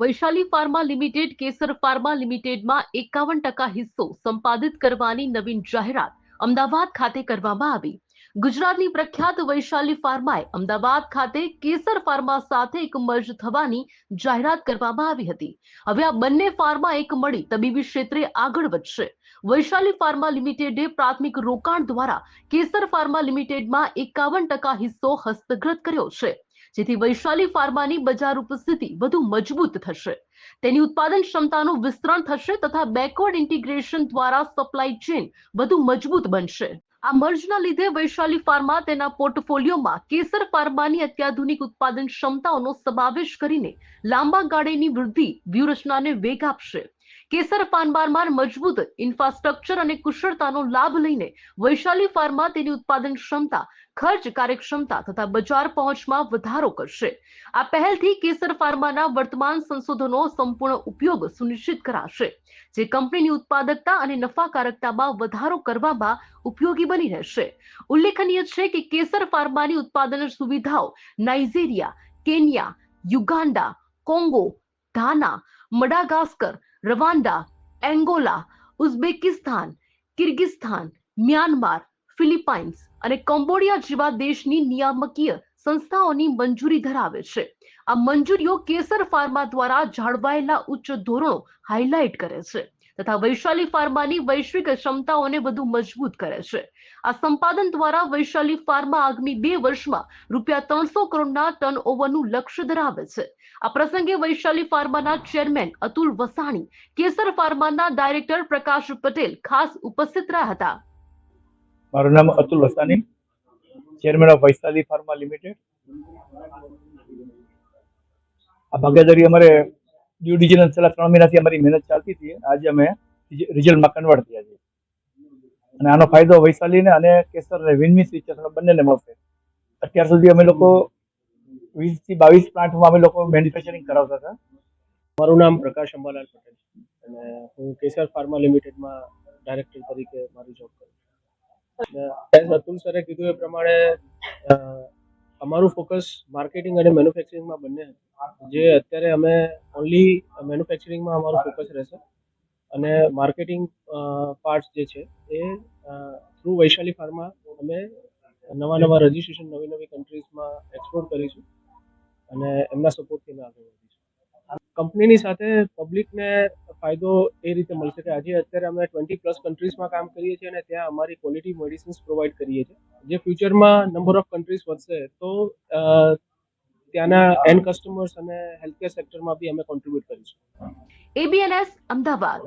Vaishali pharma limited, Kesar pharma લિમિટેડમાં એકાવન ટકા હિસ્સો સંપાદિત કરવાની નવીન જાહેરાત અમદાવાદ ખાતે કરવામાં આવી. ગુજરાતની પ્રખ્યાત વૈશાલી ફાર્માએ અમદાવાદ ખાતે કેસર ફાર્મા સાથે એક મર્જ થવાની જાહેરાત કરવામાં આવી હતી. હવે આ બંને ફાર્મા એક મળી તબીબી ક્ષેત્રે આગળ વધશે. વૈશાલી ફાર્મા લિમિટેડે પ્રાથમિક રોકાણ દ્વારા કેસર ફાર્મા લિમિટેડમાં એકાવન ટકા હિસ્સો હસ્તગત કર્યો છે. જેથી વૈશાલી ફાર્માની બજાર ઉપસ્થિતિ વધુ મજબૂત થશે. તેની ઉત્પાદન ક્ષમતાનું વિસ્તરણ થશે તથા બેકવર્ડ ઇન્ટિગ્રેશન દ્વારા સપ્લાય ચેન વધુ મજબૂત બનશે. આ મર્જના લીધે વૈશાલી ફાર્મા તેના પોર્ટફોલિયોમાં કેસર ફાર્માની અત્યાધુનિક ઉત્પાદન ક્ષમતાઓનો સમાવેશ કરીને લાંબા ગાળેની વૃદ્ધિ વ્યૂહરચનાને વેગ આપશે. કેસર ફાર્મામાં મજબૂત ઇન્ફ્રાસ્ટ્રક્ચર અને કુશળતાનો લાભ લઈને વૈશાલી ફાર્મા તેની ઉત્પાદન ક્ષમતા, ખર્ચ કાર્યક્ષમતા તથા બજાર પહોંચમાં વધારો કરશે. આ પહેલથી કેસર ફાર્માના વર્તમાન સંશોધનો સંપૂર્ણ ઉપયોગ સુનિશ્ચિત કરાશે, જે કંપનીની ઉત્પાદકતા અને નફાકારકતામાં વધારો કરવામાં ઉપયોગી બની રહેશે. ઉલ્લેખનીય છે કે કેસર ફાર્માની ઉત્પાદન સુવિધાઓ Nigeria, Kenya Uganda Congo Ghana Madagascar Rwanda Angola Uzbekistan Kyrgyzstan Myanmar Philippines અને કંબોડિયા જેવા દેશની નિયામકીય સંસ્થાઓની મંજૂરી ધરાવે છે. આ મંજૂરીઓ કેસર ફાર્મા દ્વારા જાળવાયેલા ઉચ્ચ ધોરણો હાઇલાઇટ કરે છે. તથા વૈશાલી ફાર્માની વૈશ્વિક ક્ષમતાઓને વધુ મજબૂત કરે છે. આ સંપાદન દ્વારા વૈશાલી ફાર્મા આગામી બે વર્ષમાં રૂપિયા ત્રણસો કરોડના ટર્ન ઓવરનું લક્ષ્ય ધરાવે છે. આ પ્રસંગે વૈશાલી ફાર્માના ચેરમેન અતુલ વસાણી, કેસર ફાર્માના ડાયરેક્ટર પ્રકાશ પટેલ ખાસ ઉપસ્થિત રહ્યા હતા. મારું નામ Atul Vasani, chairman of Vaishali pharma limited. આ ભાગીદારી અમારે ડ્યુ ડિલિજન્સ છેલ્લા ત્રણ મહિનાથી અમારી મહેનત ચાલતી હતી. આજે અમે રિઝલ્ટમાં કન્વર્ટ થયા છીએ. અને આનો ફાયદો વૈશાલીને અને કેસર અને વિનમી સ્વિચર બંનેને મળશે. અત્યાર સુધી અમે લોકો વીસથી બાવીસ પ્લાન્ટમાં અમે લોકો મેન્યુફેક્ચરિંગ કરાવતા હતા. મારું નામ પ્રકાશ અંબાલાલ પટેલ છે. અને હું કેસર ફાર્મા લિમિટેડમાં ડાયરેક્ટર તરીકે મારી જોબ કરું છું. અતુલ સરે કીધું એ પ્રમાણે અમારું ફોકસ માર્કેટિંગ અને મેન્યુફેક્ચરિંગમાં બંને જે અત્યારે અમે ઓનલી મેન્યુફેક્ચરિંગમાં અમારું ફોકસ રહેશે. અને માર્કેટિંગ પાર્ટ જે છે એ થ્રુ વૈશાલી ફાર્મા અમે નવા નવા રજિસ્ટ્રેશન નવી નવી કન્ટ્રીઝમાં એક્સપ્લોર કરીશું. અને એમના સપોર્ટથી અમે આગળ વધીશું. કંપનીની સાથે પબ્લિકને ફાયદો એ રીતે મળશે કે આજે અત્યારે અમે ટ્વેન્ટી પ્લસ કન્ટ્રીઝમાં કામ કરીએ છીએ અને ત્યાં અમારી ક્વોલિટી મેડિસિન્સ પ્રોવાઈડ કરીએ છીએ. જે ફ્યુચરમાં નંબર ઓફ કન્ટ્રીઝ વધશે તો અ, ત્યાંના એન્ડ કસ્ટમર્સ અને હેલ્થકેર સેક્ટરમાં બી અમે કોન્ટ્રીબ્યુટ કરીશું. એબીએનએસ અમદાવાદ.